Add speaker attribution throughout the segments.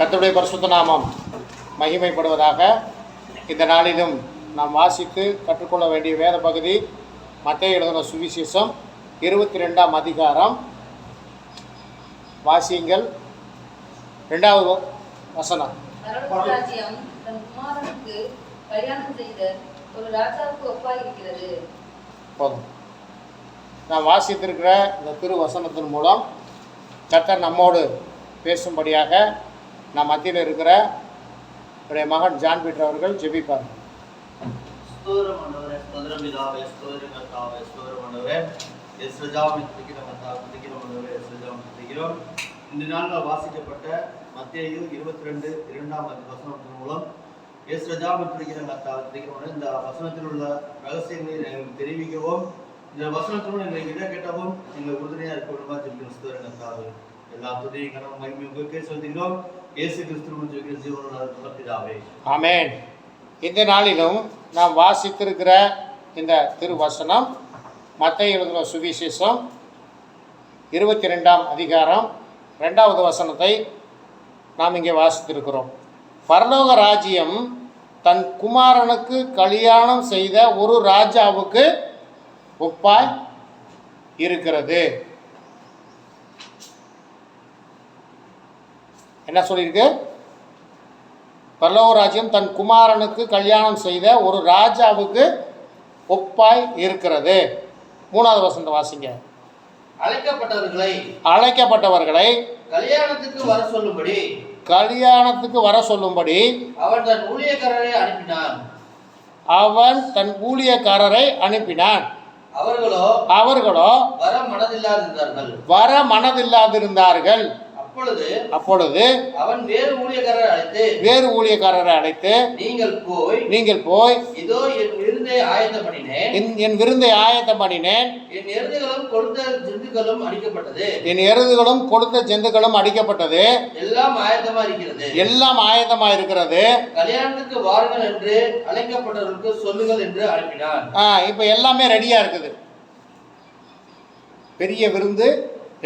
Speaker 1: கர்த்தருடைய பரிசுத்த நாமம் மகிமைப்படுவதாக இந்த நாளிலும் நாம் வாசித்து கற்றுக்கொள்ள வேண்டிய வேத பகுதி மத்திய எழுதின சுவிசேஷம் இருபத்தி ரெண்டாம் அதிகாரம். வாசியுங்கள். ரெண்டாவது வசனம். போதும். நாம் வாசித்திருக்கிற இந்த திரு வசனத்தின் மூலம் கர்த்தர் நம்மோடு பேசும்படியாக நான் மத்தியில் இருக்கிற என்னுடைய மகன் ஜான் பீட்டர் அவர்கள் ஜெபிப்பார்.
Speaker 2: இந்த நாளில் வாசிக்கப்பட்ட மத்தேயு இருபத்தி ரெண்டு இரண்டாம் வசனத்தின் மூலம் எஸ் ரஜா துதிக்கிறோம் கர்த்தாவே, இந்த வசனத்தில் உள்ள ரகசியங்களை எங்களுக்கு தெரிவிக்கவும் இந்த வசனத்திலும் எங்களை இடம் கெட்டவும் எங்களுக்கு உறுதுணையாக இருக்கணுமா ஜெபிக்கிறோம் எல்லா துறையும் கனவு மகிமை உங்களுக்கே இயேசு கிறிஸ்துவின் நல்ல பிதாவே
Speaker 1: இந்த நாளிலும் நாம் வாசித்திருக்கிற இந்த திருவசனம் மத்திய எழுதுகிற சுவிசேஷம் இருபத்தி ரெண்டாம் அதிகாரம் ரெண்டாவது வசனத்தை நாம் இங்கே வாசித்திருக்கிறோம். பரலோக ராஜ்யம் தன் குமாரனுக்கு கல்யாணம் செய்த ஒரு ராஜாவுக்கு ஒப்பாய் இருக்கிறது. என்ன சொல்லியிருக்கு? பரலோக ராஜ்யம் தன் குமாரனுக்கு கல்யாணம் செய்த ஒரு ராஜாவுக்கு ஒப்பாய் இருக்கிறது. மூணாவது வசந்த வாசிங்க.
Speaker 2: அழைக்கப்பட்டவர்களை
Speaker 1: அழைக்கப்பட்டவர்களை
Speaker 2: கல்யாணத்துக்கு வர சொல்லும்படி
Speaker 1: கல்யாணத்துக்கு வர சொல்லும்படி
Speaker 2: அவன் தன் ஊழியக்காரரை அனுப்பினான்.
Speaker 1: அவன் தன் ஊழியக்காரரை அனுப்பினான்.
Speaker 2: அவர்களோ
Speaker 1: அவர்களோ
Speaker 2: வர மனதில்லாதிருந்தார்கள்.
Speaker 1: வர மனதில்லாதிருந்தார்கள்.
Speaker 2: அப்பொழுது
Speaker 1: அப்பொழுது
Speaker 2: அவன் வேறு ஊழியக்காரரை அழைத்து
Speaker 1: வேறு ஊழியக்காரரை அழைத்து
Speaker 2: நீங்கள் போய்
Speaker 1: நீங்கள் போய்
Speaker 2: இதோ என் விருந்தை ஆயத்தம் பண்ணினேன்.
Speaker 1: என் என் விருந்தை ஆயத்தம் பண்ணினேன்.
Speaker 2: என் எருதுகளும் கொடுத்த ஜந்துக்களும் அடிக்கப்பட்டது.
Speaker 1: என் எருதுகளும் கொடுத்த ஜந்துக்களும் அடிக்கப்பட்டது.
Speaker 2: எல்லாம் ஆயத்தமா இருக்கிறது.
Speaker 1: எல்லாம் ஆயத்தமாக இருக்கிறது.
Speaker 2: கல்யாணத்துக்கு வாருங்கள் என்று அழைக்கப்பட்டவர்களுக்கு சொல்லுங்கள் என்று அனுப்பினான்.
Speaker 1: ஆ இப்போ எல்லாமே ரெடியாக இருக்குது. பெரிய விருந்து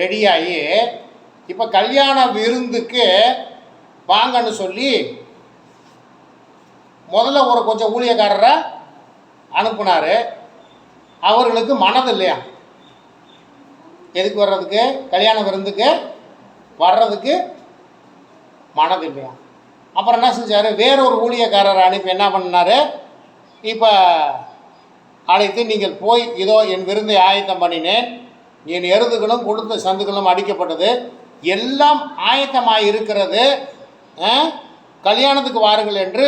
Speaker 1: ரெடியாகி இப்போ கல்யாண விருந்துக்கு வாங்கன்னு சொல்லி முதல்ல ஒரு கொஞ்சம் ஊழியக்காரரை அனுப்புனார். அவர்களுக்கு மனது இல்லையா? எதுக்கு வர்றதுக்கு? கல்யாண விருந்துக்கு வர்றதுக்கு மனது இல்லையா? அப்புறம் என்ன செஞ்சார்? வேறொரு ஊழியக்காரரை அனுப்பி என்ன பண்ணார்? இப்போ அழைத்து நீங்கள் போய் இதோ என் விருந்தை ஆயத்தம் பண்ணினேன். என் எருதுகளும் கொடுத்த சந்துகளும் அடிக்கப்பட்டது. எல்லாம் ஆயத்தமாக இருக்கிறது கல்யாணத்துக்கு வாருங்கள் என்று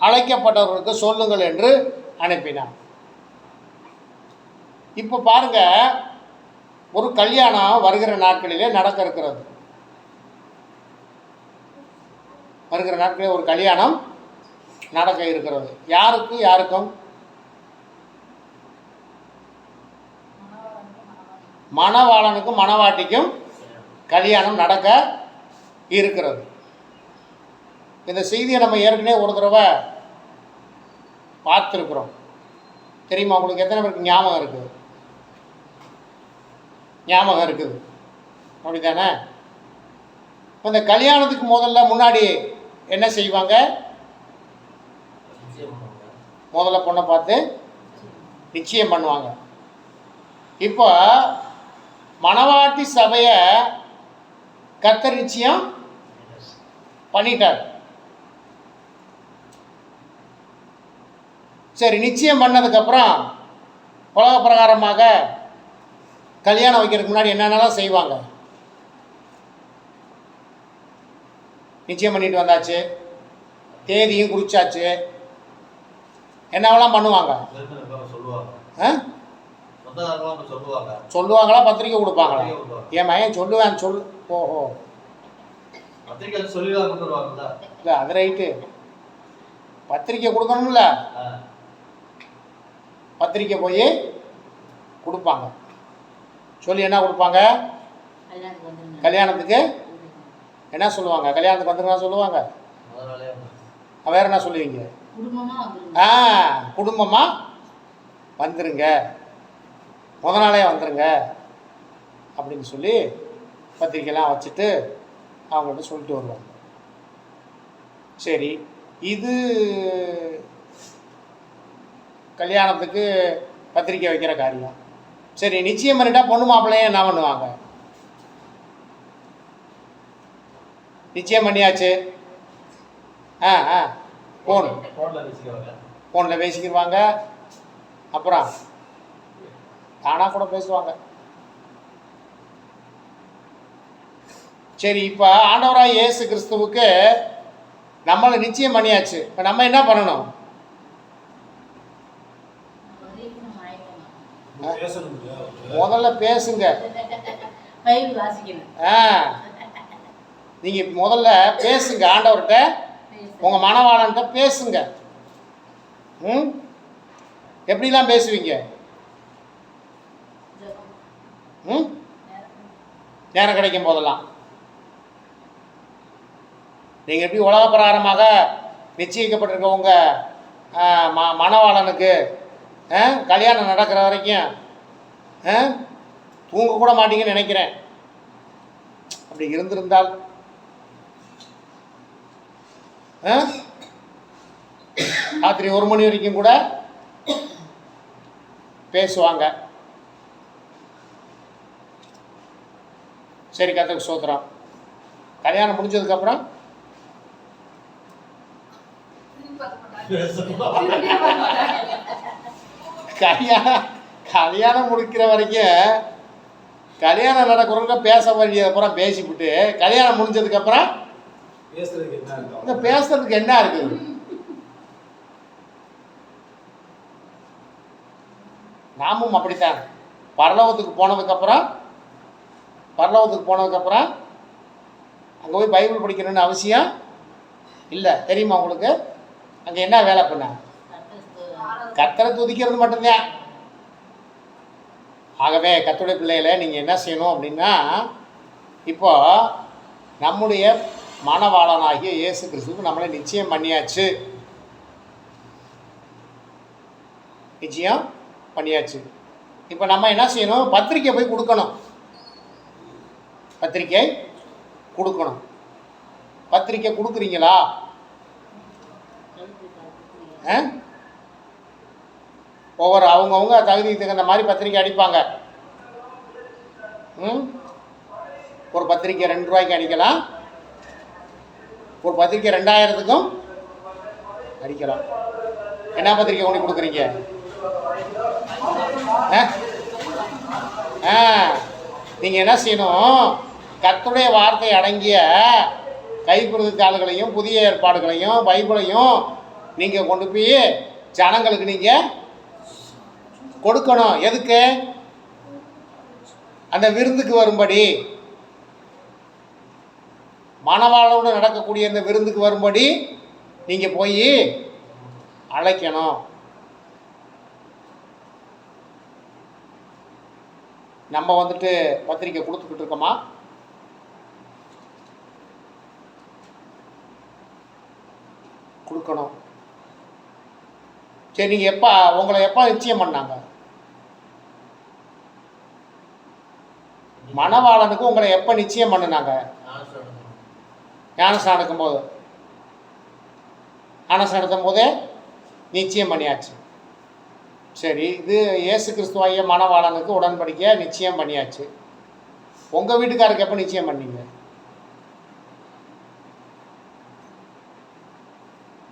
Speaker 1: அழைக்கப்பட்டவர்களுக்கு சொல்லுங்கள் என்று அனுப்பினான் இப்போ பாருங்க ஒரு கல்யாணம் வருகிற நாட்களிலே நடக்க இருக்கிறது வருகிற நாட்களில் ஒரு கல்யாணம் நடக்க இருக்கிறது. யாருக்கு யாருக்கும்? மணவாளனுக்கும் மணவாட்டிக்கும் கல்யாணம் நடக்க இருக்கிறது. இந்த செய்தியை நம்ம ஏற்கனவே ஒரு தடவை பார்த்துருக்குறோம். தெரியுமா உங்களுக்கு? எத்தனை பேருக்கு ஞாபகம் இருக்குது ஞாபகம் இருக்குது. அப்படிதானே தானே இந்த கல்யாணத்துக்கு முதல்ல முன்னாடி என்ன செய்வாங்க? முதல்ல பொண்ணை பார்த்து நிச்சயம் பண்ணுவாங்க. இப்போ மணவாட்டி சபையை கர்த்தர் நிச்சயம் பண்ணிட்டார். சரி நிச்சயம் பண்ணதுக்கப்புறம் உலக பிரகாரமாக கல்யாணம் வைக்கிறதுக்கு முன்னாடி என்னென்னலாம் செய்வாங்க? நிச்சயம் பண்ணிட்டு வந்தாச்சு. தேதியும் குறிச்சாச்சு. என்னவெல்லாம் பண்ணுவாங்க? சொல்லுவாங்களா? பத்திரிக்கை கொடுப்பாங்களா. என் மகன் சொல்லுவேன் சொல் ஓஹோ
Speaker 2: பத்திரிக்கை கொண்டு வருவாங்கல்ல?
Speaker 1: இல்லை அது ரைட்டு. பத்திரிக்கை கொடுக்கணும்ல. பத்திரிக்கை போய் கொடுப்பாங்க. சொல்லி என்ன கொடுப்பாங்க?
Speaker 3: கல்யாணத்துக்கு
Speaker 1: என்ன சொல்லுவாங்க? கல்யாணத்துக்கு வந்துருங்க சொல்லுவாங்க. வேற என்ன சொல்லுவீங்க?
Speaker 3: குடும்பமா வந்துருங்க.
Speaker 1: ஆ குடும்பமாக வந்துருங்க. முத நாளே வந்துருங்க. அப்படின்னு சொல்லி பத்திரிக்கைலாம் வச்சுட்டு அவங்கள்ட்ட சொல்லிட்டு வருவாங்க. சரி இது கல்யாணத்துக்கு பத்திரிக்கை வைக்கிற காரியம். சரி நிச்சயம் பண்ணிட்டா பொண்ணு மாப்பிள்ளையும் என்ன பண்ணுவாங்க? நிச்சயம் பண்ணியாச்சு. ஆ ஆ ஃபோன்
Speaker 2: ஃபோனில்
Speaker 1: ஃபோனில் பேசிக்கிடுவாங்க அப்புறம் தானாக கூட பேசுவாங்க. சரி இப்போ ஆண்டவராக இயேசு கிறிஸ்துவுக்கு நம்மளை நிச்சயம் பண்ணியாச்சு. இப்போ நம்ம என்ன பண்ணணும்? முதல்ல பேசுங்க.
Speaker 3: பைபிள் வாசிக்கணும்.
Speaker 1: ஆ. நீங்கள் முதல்ல பேசுங்க ஆண்டவர்கிட்ட. உங்கள் மனவாளன்ட்ட பேசுங்க. ம்? எப்படிலாம் பேசுவீங்க? ம்? நேரம் கிடைக்கும் போதெல்லாம். நீங்கள் எப்படி உலக பிரகாரமாக நிச்சயிக்கப்பட்டிருக்க உங்கள் ம மணவாளனுக்கு ஆ, கல்யாணம் நடக்கிற வரைக்கும் ஆ, தூங்க கூட மாட்டீங்கன்னு நினைக்கிறேன். அப்படி இருந்திருந்தால் ராத்திரி ஒரு மணி வரைக்கும் கூட பேசுவாங்க. சரி கத்துக்கு சோத்திரம் கல்யாணம் முடிஞ்சதுக்கப்புறம் கல்யாணம் கல்யாணம் முடிக்கிற வரைக்கும் கல்யாணம் நடக்கிறவங்க பேச வேண்டியது அப்புறம் பேசிவிட்டு கல்யாணம் முடிஞ்சதுக்கப்புறம்
Speaker 4: பேசுறதுக்கு என்ன
Speaker 1: இந்த பேசுறதுக்கு என்ன இருக்குது? நாமும் அப்படித்தான். பரலோகத்துக்கு போனதுக்கப்புறம் பரலோகத்துக்கு போனதுக்கப்புறம் அங்கே போய் பைபிள் படிக்கணும்னு அவசியம் இல்லை. தெரியுமா உங்களுக்கு? அங்கே என்ன வேலை பண்ண? கத்தரை துதிக்கிறது மட்டும்தான். ஆகவே கத்துடைய பிள்ளைகளை நீங்கள் என்ன செய்யணும் அப்படின்னா இப்போ நம்முடைய மனவாளனாகிய இயேசு கிறிஸ்துக்கு நம்மளை நிச்சயம் பண்ணியாச்சு. நிச்சயம் பண்ணியாச்சு. இப்போ நம்ம என்ன செய்யணும்? பத்திரிக்கை போய் கொடுக்கணும். பத்திரிக்கை கொடுக்கணும். பத்திரிக்கை கொடுக்குறீங்களா? ஒவ்வொரு அவங்கவுங்க தகுதிக்கு தகுந்த மாதிரி பத்திரிக்கை அடிப்பாங்க. ம்? ஒரு பத்திரிக்கை ரெண்டு ரூபாய்க்கு அடிக்கலாம். ஒரு பத்திரிக்கை ரெண்டாயிரத்துக்கும் அடிக்கலாம். என்ன பத்திரிக்கை கொண்டு கொடுக்குறீங்க? ஆ? ஆ. நீங்கள் என்ன செய்யணும்? கத்துடைய வார்த்தை அடங்கிய கைப்பிரதித்தாள்களையும் புதிய ஏற்பாடுகளையும் பைபிளையும் நீங்கள் கொண்டு போய் ஜனங்களுக்கு நீங்கள் கொடுக்கணும். எதுக்கு? அந்த விருந்துக்கு வரும்படி. மணவாளோடு நடக்கக்கூடிய இந்த விருந்துக்கு வரும்படி நீங்கள் போய் அழைக்கணும். நம்ம வந்துட்டு பத்திரிக்கை கொடுத்துக்கிட்டு இருக்கோமா? கொடுக்கணும். சரி நீங்கள் எப்போ உங்களை எப்போ நிச்சயம் பண்ணாங்க? மணவாளனுக்கு உங்களை எப்போ நிச்சயம் பண்ணினாங்க? ஞானஸ்நானம் எடுக்கும்போது ஞானஸ்நானம் எடுக்கும் போதே நிச்சயம் பண்ணியாச்சு. சரி இது இயேசு கிறிஸ்துவாகிய மணவாளனுக்கு உடன்படிக்கை நிச்சயம் பண்ணியாச்சு. உங்கள் வீட்டுக்காருக்கு எப்போ நிச்சயம் பண்ணீங்க?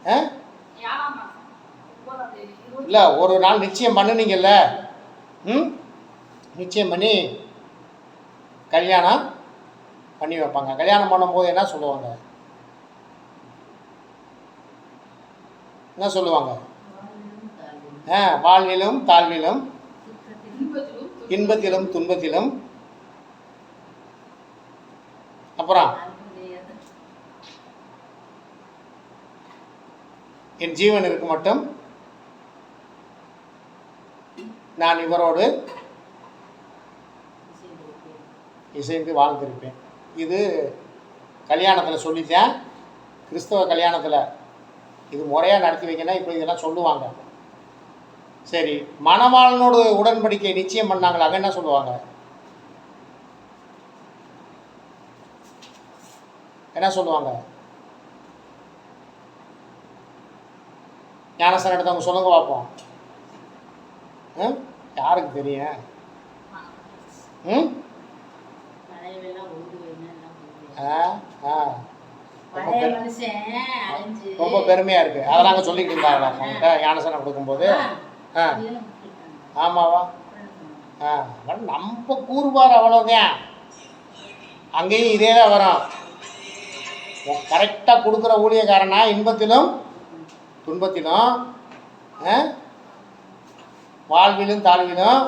Speaker 1: ஆ? இல்லை ஒரு நாள் நிச்சயம் பண்ணுனீங்கல்ல? ம்? நிச்சயம் பண்ணி கல்யாணம் பண்ணி வைப்பாங்க. கல்யாணம் பண்ணும்போது என்ன சொல்லுவாங்க? என்ன சொல்லுவாங்க? ஆ வாழ்விலும் தாழ்விலும் இன்பத்திலும் துன்பத்திலும். அப்புறம்? என் ஜீவன் இருக்கு மட்டும். நான் இவரோடு இசைந்து வாழ்ந்திருப்பேன். இது கல்யாணத்தில் சொல்லித்தேன் கிறிஸ்தவ கல்யாணத்தில் இது முறையாக நடத்தி வைக்கணும் இப்போ இதெல்லாம் சொல்லுவாங்க. சரி மணவாளனோடு உடன்படிக்கை நிச்சயம் பண்ணாங்களா? என்ன சொல்லுவாங்க? என்ன சொல்லுவாங்க? ஞானஸ்தானம் எடுத்தவங்க சொல்லுங்க பார்ப்போம். ம்? யாருக்கு தெரியும்? ம்? ரொம்ப
Speaker 5: பழைய
Speaker 1: பெரு-
Speaker 5: மனுஷன் அழிஞ்சு.
Speaker 1: ரொம்ப பெருமையாக இருக்குது அதை நாங்கள் சொல்லிக்கிட்டு இருந்தாங்களா உங்கள்கிட்ட ஞானஸ்தானம் கொடுக்கும்போது? ஆ. ஆமாவா. ஆ. நம்ம கூறுபார் அவ்வளோதான் அங்கேயும் இதே தான் வரும் கரெக்டாக கொடுக்குற ஊழியக்காரனா இன்பத்திலும் துன்பத்திலும் வாழ்விலும் தாழ்விலும்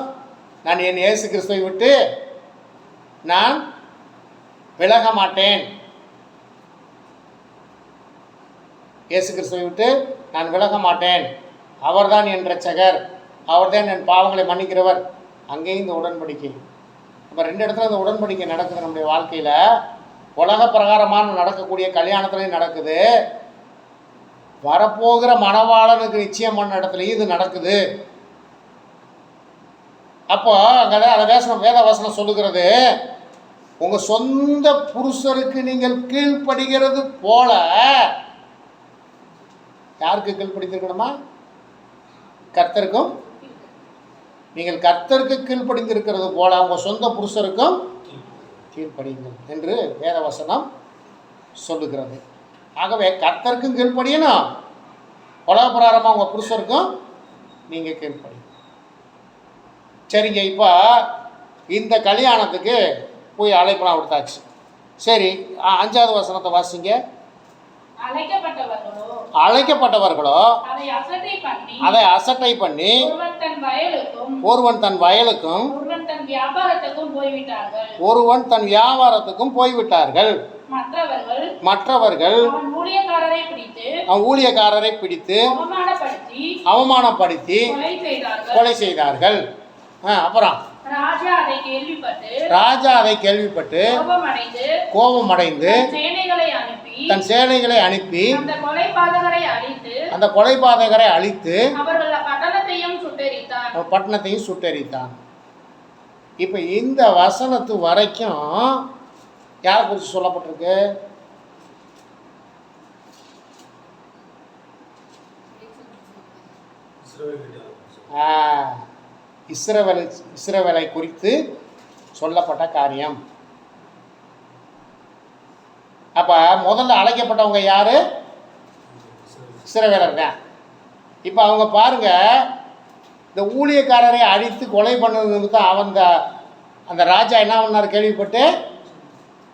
Speaker 1: நான் என் இயேசு கிறிஸ்துவை விட்டு நான் விலக மாட்டேன். இயேசு கிறிஸ்துவை விட்டு நான் விலக மாட்டேன். அவர்தான் என் ரட்சகர் அவர்தான் என் பாவங்களை மன்னிக்கிறவர். அங்கேயும் இந்த உடன்படிக்கை. இப்போ ரெண்டு இடத்துல இந்த உடன்படிக்கை நடக்குது நம்முடைய வாழ்க்கையில். உலக பிரகாரமான நடக்கக்கூடிய கல்யாணத்துலேயும் நடக்குது. வரப்போகிற மணவாளனுக்கு நிச்சயம் பண்ண இடத்துலையும் இது நடக்குது. அப்போ அங்கே அந்த வேசனம் வேத வசனம் சொல்லுகிறது உங்கள் சொந்த புருஷருக்கு நீங்கள் கீழ்ப்படுகிறது போல யாருக்கு கீழ்ப்படிந்திருக்கணுமா? கர்த்தருக்கும் நீங்கள் கர்த்தருக்கு கீழ்ப்படிந்திருக்கிறது போல உங்கள் சொந்த புருஷருக்கும் கீழ்ப்படியுங்கள் என்று வேதவசனம் சொல்லுகிறது. ஆகவே கர்த்தருக்கும் கீழ்ப்படியணும். உலகப்பிராரமாக உங்கள் புருஷருக்கும் நீங்கள் கீழ்ப்படியணும். சரிங்க இப்போ இந்த கல்யாணத்துக்கு போய் அழைப்பெல்லாம் கொடுத்தாச்சு. சரி அஞ்சாவது வசனத்தை வாசிங்க.
Speaker 6: அழைக்கப்பட்டவர்களோ அதை அசட்டை பண்ணி ஒருவன் தன் வயலுக்கும்
Speaker 1: ஒருவன் தன்
Speaker 6: வியாபாரத்துக்கும் போய்விட்டார்கள். மற்றவர்கள் அவன் ஊழியக்காரரை பிடித்து அவமானப்படுத்தி கொலை செய்தார்கள்.
Speaker 1: அப்புறம்.
Speaker 6: ராஜா அதை கேள்விப்பட்டு
Speaker 1: ராஜா அதை கேள்விப்பட்டு
Speaker 6: கோபமடைந்து
Speaker 1: கோபமடைந்து
Speaker 6: தன் சேனைகளை அனுப்பி
Speaker 1: தன் சேனைகளை அனுப்பி
Speaker 6: அந்த கொலைபாதகரை அழித்து
Speaker 1: அந்த கொலைபாதகரை அழித்து
Speaker 6: அவர்கள் பட்டணத்தையும் சுட்டெரித்தான்.
Speaker 1: பட்டணத்தையும் சுட்டெரித்தான். இப்போ இந்த வசனத்து வரைக்கும் யாரை குறித்து சொல்லப்பட்டிருக்கு? ஆ, இஸ்ரவேலை இஸ்ரவேலை குறித்து சொல்லப்பட்ட காரியம். அப்போ முதல்ல அழைக்கப்பட்டவங்க யாரு? இஸ்ரவேலர் தான். இப்போ அவங்க பாருங்க இந்த ஊழியக்காரரை அழித்து கொலை பண்ணது நிமித்தம் அவன் அந்த ராஜா என்ன பண்ணார் கேள்விப்பட்டு?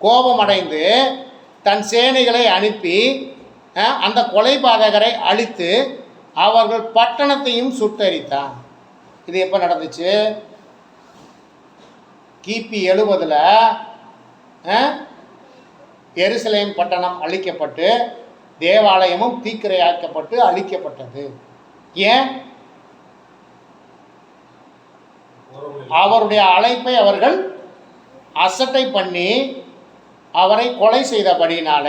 Speaker 1: கோபம் அடைந்து தன் சேனைகளை அனுப்பி அந்த அந்த கொலைபாதகரை அழித்து அவர்கள் பட்டணத்தையும் சுட்டரித்தான். இது எப்போ நடந்துச்சு? கிபி எழுபதில் எருசலேம் பட்டணம் அழிக்கப்பட்டு தேவாலயமும் தீக்கிரையாக்கப்பட்டு அழிக்கப்பட்டது. ஏன்? அவருடைய அழைப்பை அவர்கள் அசட்டை பண்ணி அவரை கொலை செய்தபடினால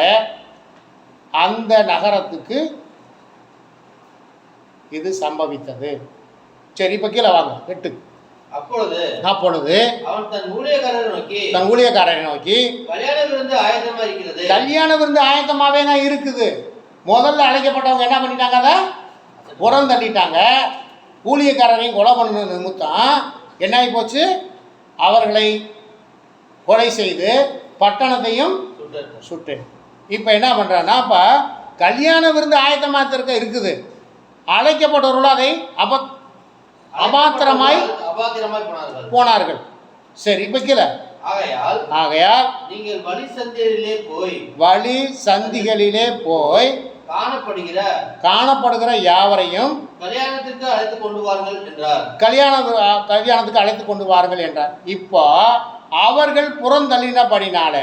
Speaker 1: அந்த நகரத்துக்கு இது சம்பவித்தது. சரி இப்போ கீழே வாங்க. எட்டு.
Speaker 2: அப்பொழுது
Speaker 1: அப்பொழுது
Speaker 2: அவன் தன் ஊழியக்காரரை நோக்கி
Speaker 1: தன் ஊழியக்காரரை நோக்கி
Speaker 2: கல்யாண விருந்து ஆயத்தமா இருக்கிறது.
Speaker 1: கல்யாண விருந்து ஆயத்தமாகவே தான் இருக்குது. முதல்ல அழைக்கப்பட்டவங்க என்ன பண்ணிட்டாங்க அதை? புறம் தள்ளிட்டாங்க. ஊழியக்காரரையும் கொலை பண்ண நிமித்தம் என்ன ஆகி போச்சு? அவர்களை கொலை செய்து பட்டணத்தையும். சுட்டு இப்போ என்ன பண்ணுறான்னா இப்போ கல்யாண விருந்து ஆயத்தமாக இருக்க இருக்குது. அழைக்கப்பட்டவர்களும் அதை அப அபாத்திரமாய்
Speaker 2: அபாத்திரமாய் போனார்கள்.
Speaker 1: சரி இப்போ கீழே.
Speaker 2: ஆகையால்
Speaker 1: ஆகையால்
Speaker 2: நீங்கள் வழி சந்தையிலே போய்
Speaker 1: வழி சந்திகளிலே போய்
Speaker 2: காணப்படுகிற
Speaker 1: காணப்படுகிற யாவரையும்
Speaker 2: கல்யாணத்திற்கு அழைத்து கொண்டு வாருங்கள் என்றார்.
Speaker 1: கல்யாண கல்யாணத்துக்கு அழைத்து கொண்டு வாருங்கள் என்றார். இப்போ அவர்கள் புறந்தள்ளினபடினால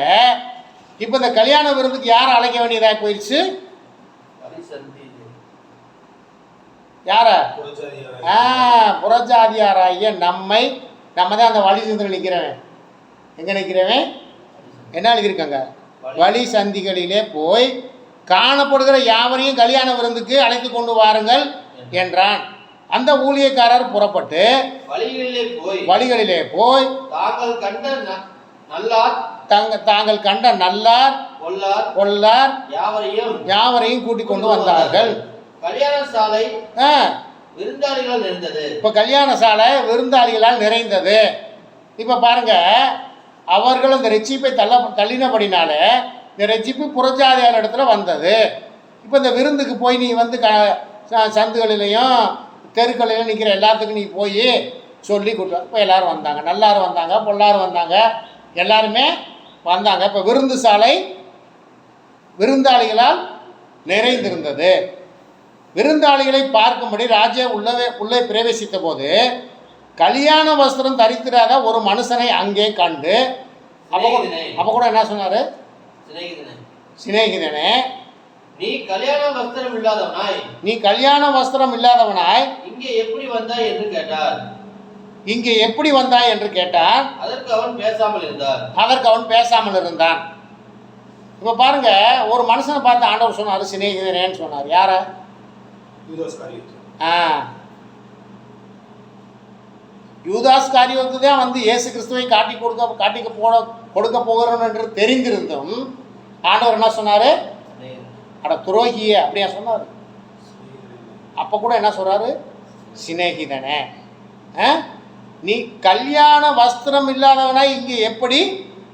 Speaker 1: இப்போ இந்த கல்யாண விருந்துக்கு யாரை அழைக்க வேண்டியதாக போயிடுச்சு
Speaker 2: வழி சந்தையிலே
Speaker 1: யாரை? ஆ புறஜாதியாராகிய நம்மை நம்ம தான் அந்த வழி சந்தில் நிற்கிறவன் எங்கே நிற்கிறவன் என்ன எழுதியிருக்காங்க? வழி சந்திகளிலே போய் காணப்படுகிற யாவரையும் கல்யாண விருந்துக்கு அழைத்து கொண்டு வாருங்கள் என்றான். அந்த ஊழியக்காரர் புறப்பட்டு
Speaker 2: வழிகளிலே போய் தாங்கள் கண்ட நல்லார்
Speaker 1: தாங்க தாங்கள் கண்ட நல்லார்
Speaker 2: கொல்லார் யாவரையும்
Speaker 1: யாவரையும் கூட்டிக் கொண்டு வந்தார்கள்.
Speaker 2: கல்யாண சாலை
Speaker 1: ஆ.
Speaker 2: விருந்தாளிகள் இருந்தது
Speaker 1: இப்போ கல்யாண சாலை விருந்தாளிகளால் நிறைந்தது. இப்போ பாருங்க அவர்கள் இந்த ரெச்சிப்பை தள்ள தள்ளினபடினால இந்த ரெச்சிப்பு புறஜாதியார் இடத்துல வந்தது. இப்போ இந்த விருந்துக்கு போய் நீ வந்து க சந்துகளிலையும் தெருக்களிலும் நிற்கிற எல்லாத்துக்கும் நீ போய் சொல்லி கொடுத்த இப்போ எல்லாரும் வந்தாங்க. நல்லாரும் வந்தாங்க பொல்லாரும் வந்தாங்க. எல்லாருமே வந்தாங்க. இப்போ விருந்து சாலை விருந்தாளிகளால் நிறைந்திருந்தது. விருந்தாளிகளை பார்க்கும்படி ராஜா உள்ளவே உள்ளே பிரவேசித்த போது கல்யாண வஸ்திரம் தரித்திராத ஒரு மனுஷனை அங்கே கண்டு அப்போ. அப்போ கூட என்ன சொன்னாரு?
Speaker 2: சிநேகிதனே. நீ கல்யாண வஸ்திரம் இல்லாதவனாய்.
Speaker 1: நீ கல்யாண வஸ்திரம் இல்லாதவனாய்.
Speaker 2: இங்கே எப்படி வந்தாய் என்று கேட்டார்.
Speaker 1: இங்கே எப்படி வந்தாய் என்று கேட்டான்
Speaker 2: அதற்கு அவன் பேசாமல் இருந்தார்.
Speaker 1: அதற்கு அவன் பேசாமல் இருந்தான். இப்போ பாருங்க ஒரு மனுஷனை பார்த்து ஆண்டவர் சொன்னார் சிநேகிதனேன்னு சொன்னார். யார?
Speaker 4: யூதாஸ் காரியத்து
Speaker 1: ஆ தான் வந்து இயேசு கிறிஸ்துவை காட்டி கொடுக்க காட்டிக்க போட கொடுக்க போகிறோம் என்று தெரிந்திருந்தும் ஆண்டவர் என்ன சொன்னார்? அட துரோகிய அப்படியா சொன்னார். அப்போ கூட என்ன சொல்கிறாரு சிநேகிதனே. ஆ? நீ கல்யாண வஸ்திரம் இல்லாதவனாய் இங்கே எப்படி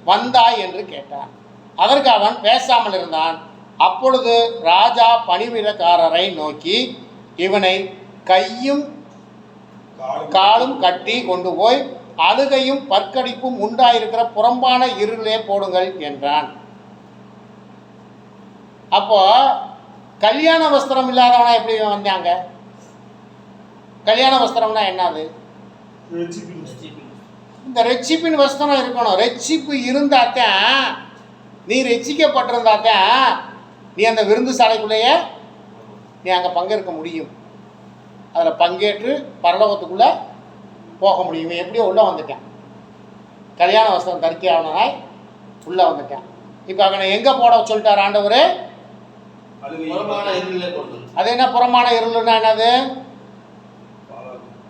Speaker 1: வந்தாய் என்று கேட்டான். அதற்கு அவன் பேசாமல் இருந்தான். அப்பொழுது ராஜா பணிவிடக்காரரை நோக்கி இவனை கையும் காலும் கட்டி கொண்டு போய் அழுகையும் பற்கடிப்பும் உண்டாயிருக்கிற புறம்பான இருளே போடுங்கள் என்றான். அப்போ கல்யாண வஸ்திரம் இல்லாதவனா எப்படி வந்தாங்க? கல்யாண வஸ்திரம்னா என்னது? இந்த ரெச்சிப்பின் வஸ்திரம் இருக்கணும். ரெச்சிப்பு இருந்தாத்தான் நீ ரெச்சிக்கப்பட்டிருந்தாத்தான் நீ அந்த விருந்து சாலைக்குள்ளேயே நீ அங்கே பங்கேற்க முடியும். அதில் பங்கேற்று பரலோகத்துக்குள்ளே போக முடியும். இவன் எப்படியோ உள்ளே வந்துட்டான். கல்யாண வஸ்திரம் தரிக்கி ஆனனாய் உள்ளே வந்துட்டான். இப்போ அவனை எங்கே போட சொல்லிட்டார் ஆண்டவர்? அது என்ன புறமான இருளுன்னா என்னது?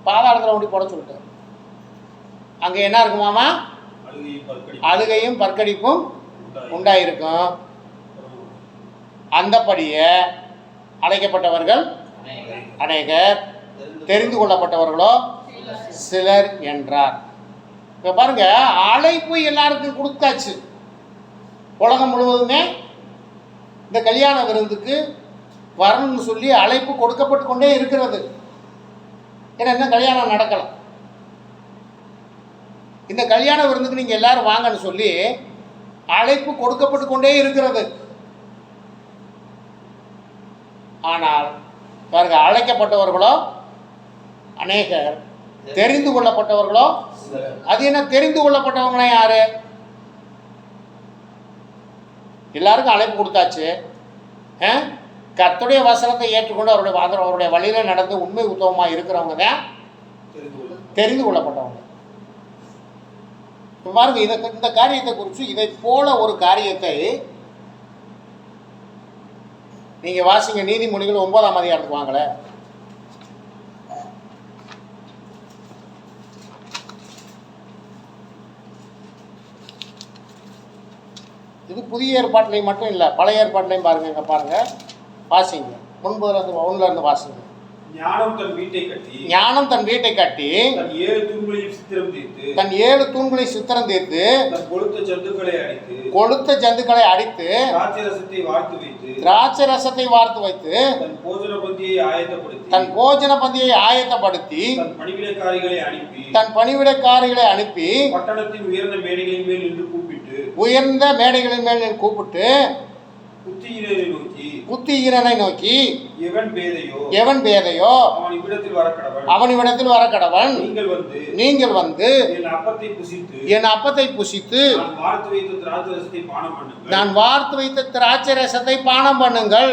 Speaker 1: பாதாளத்தில் ஓடி போட சொல்லிட்டார். அங்கே என்ன இருக்குமாமா அழுகையும் பற்கடிப்பும். உண்டாயிருக்கும். அந்தப்படியே அழைக்கப்பட்டவர்கள்
Speaker 2: அநேகர்.
Speaker 1: தெரிந்து கொள்ளப்பட்டவர்களோ சிலர் என்றார். இப்போ பாருங்க அழைப்பு எல்லாருக்கும் கொடுத்தாச்சு. உலகம் முழுவதுமே இந்த கல்யாண விருந்துக்கு வரணும்னு சொல்லி அழைப்பு கொடுக்கப்பட்டு கொண்டே இருக்கிறது. ஏன்னா இன்னும் கல்யாணம் நடக்கலாம் இந்த கல்யாண விருந்துக்கு நீங்கள் எல்லாரும் வாங்கன்னு சொல்லி அழைப்பு கொடுக்கப்பட்டு கொண்டே இருக்கிறது. ஆனால் பாருங்க அழைக்கப்பட்டவர்களோ அநேகர் தெரிந்து கொள்ளப்பட்டவர்களோ? அது என்ன தெரிந்து கொள்ளப்பட்டவங்களே யாரு? எல்லாருக்கும் அழைப்பு கொடுத்தாச்சு. ஆ? வசனத்தை ஏற்றுக்கொண்டு அவருடைய வாதம் அவருடைய வழியில நடந்து உண்மை உத்தவமாக இருக்கிறவங்க தான் தெரிந்து கொள்ளப்பட்டவங்க. இப்ப பாருங்க இதை இந்த காரியத்தை குறித்து இதை போல ஒரு காரியத்தை நீங்க வாசிங்க நீதிமொழிகள் ஒன்பதாம் அதிகாரத்துக்கு வாங்கலை இது புதிய ஏற்பாட்டிலையும் மட்டும் இல்லை பழைய ஏற்பாட்டிலையும் பாருங்க இங்க பாருங்க. வாசிங்க. ஒன்பதுல இருந்து ஒண்ணுல இருந்து வாசிங்க.
Speaker 4: ஞானம் தன் வீட்டை கட்டி
Speaker 1: ஞானம் தன் வீட்டை கட்டி
Speaker 4: தன் ஏழு தூண்களையும் சித்திரம் தீர்த்து
Speaker 1: தன் ஏழு தூண்களை சுத்திரம் தீர்த்து
Speaker 4: தன் கொழுத்த ஜந்துக்களை அடித்து
Speaker 1: கொளுத்த ஜந்துக்களை அடித்து
Speaker 4: திராட்சை ரசத்தை வார்த்து வைத்து
Speaker 1: திராட்சை ரசத்தை வார்த்து வைத்து
Speaker 4: தன் போஜன பந்தியை ஆயத்தப்படுத்தி
Speaker 1: தன் போஜன பந்தியை ஆயத்தப்படுத்தி
Speaker 4: தன் பணிவிடைக்காரிகளை அனுப்பி
Speaker 1: தன் பணிவிடைக்காரிகளை அனுப்பி
Speaker 4: பட்டணத்தின் உயர்ந்த மேடைகளின் மேல் நின்று கூப்பிட்டு
Speaker 1: உயர்ந்த மேடைகளின் மேல் கூப்பிட்டு
Speaker 4: புத்தியினரை நோக்கி. எவன் பேதையோ?
Speaker 1: எவன் பேதையோ?
Speaker 4: அவன் இவ்விடத்தில்
Speaker 1: வர கடவன்
Speaker 4: நீங்கள் வந்து என் அப்பத்தை புசித்து நான் வார்த்து வைத்த திராட்சை ரசத்தை பானம் பண்ணுங்கள்.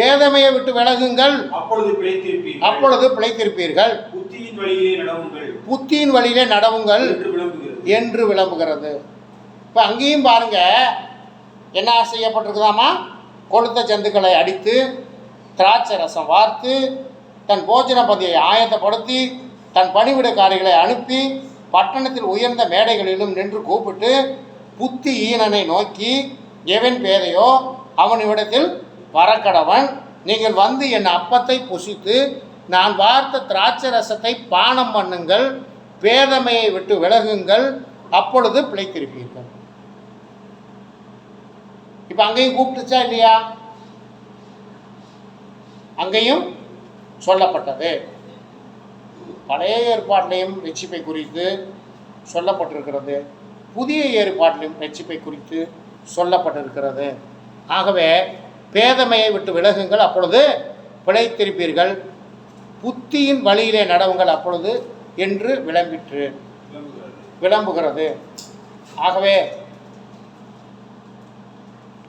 Speaker 1: வேதமையை விட்டு விலகுங்கள். அப்பொழுது பிழைத்திருப்பீர்கள்.
Speaker 4: புத்தியின் வழியிலே நடவுங்கள்.
Speaker 1: புத்தியின் வழியிலே நடவுங்கள்
Speaker 4: என்று விளங்குகிறது.
Speaker 1: என்று விளம்புகிறது. இப்போ அங்கேயும் பாருங்க. என்ன செய்யப்பட்டிருக்குதாமா கொளுத்த ஜந்துக்களை அடித்து திராட்சை ரசம் வார்த்து தன் போஜன பதியை ஆயத்தப்படுத்தி தன் பணிவிடைக்காரிகளை அனுப்பி பட்டணத்தில் உயர்ந்த மேடைகளிலும் நின்று கூப்பிட்டு புத்தி ஈனனை நோக்கி எவன் பேதையோ அவனிடத்தில் வரக்கடவன் நீங்கள் வந்து என் அப்பத்தை புசித்து நான் வார்த்த திராட்சை ரசத்தை பானம் பண்ணுங்கள் பேதமையை விட்டு விலகுங்கள் அப்பொழுது பிழைத்திருப்பீர்கள். இப்போ அங்கேயும் கூப்பிட்டுச்சா இல்லையா? அங்கேயும் சொல்லப்பட்டது. பழைய ஏற்பாட்டிலையும் ரட்சிப்பை குறித்து சொல்லப்பட்டிருக்கிறது. புதிய ஏற்பாட்டிலும் ரட்சிப்பை குறித்து சொல்லப்பட்டிருக்கிறது. ஆகவே பேதமையை விட்டு விலகுங்கள். அப்பொழுது பிழைத்திருப்பீர்கள். புத்தியின் வழியிலே நடவுங்கள். அப்பொழுது என்று விளம்பிற்று. விளம்புகிறது. ஆகவே